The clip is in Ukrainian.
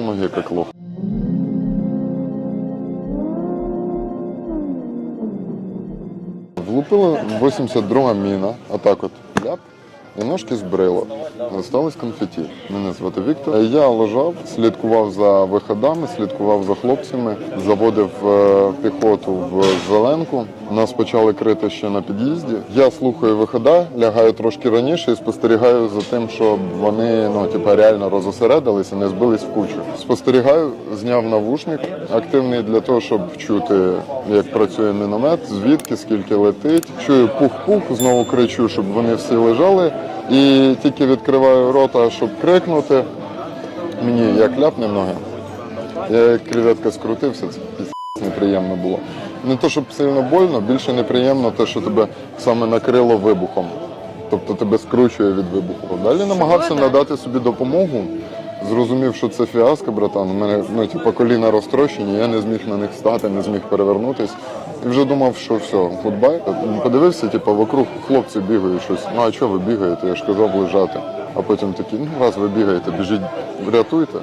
ноги как лох. Влупила 82 міна, отак от ляп, і ножки збрило. Осталось конфеті. Мене звати Віктор. Я лежав, слідкував за виходами, слідкував за хлопцями, заводив е, піхоту в зеленку. Нас почали крити ще на під'їзді. Я слухаю вихода, лягаю трошки раніше і спостерігаю за тим, щоб вони ну, типа, реально розосередилися, не збились в кучу. Спостерігаю, зняв навушник активний для того, щоб чути, як працює міномет, звідки, скільки летить. Чую пух-пух, знову кричу, щоб вони всі лежали. І тільки відкриваю рота, щоб крикнути. Мені як ляпне ноги. Я як креветка скрутився, це піс неприємно було. Не то, щоб сильно больно, більше неприємно те, що тебе саме накрило вибухом. Тобто тебе скручує від вибуху. Далі намагався надати собі допомогу. Зрозумів, що це фіаско, братан. У мене ну, типу, коліна розтрощені, я не зміг на них стати, не зміг перевернутись. І вже думав, що все, гудбай. Подивився, типу, вокруг хлопці бігають щось. Ну а чого ви бігаєте? Я ж казав лежати. А потім такі, ну раз ви бігаєте, біжіть, рятуйте.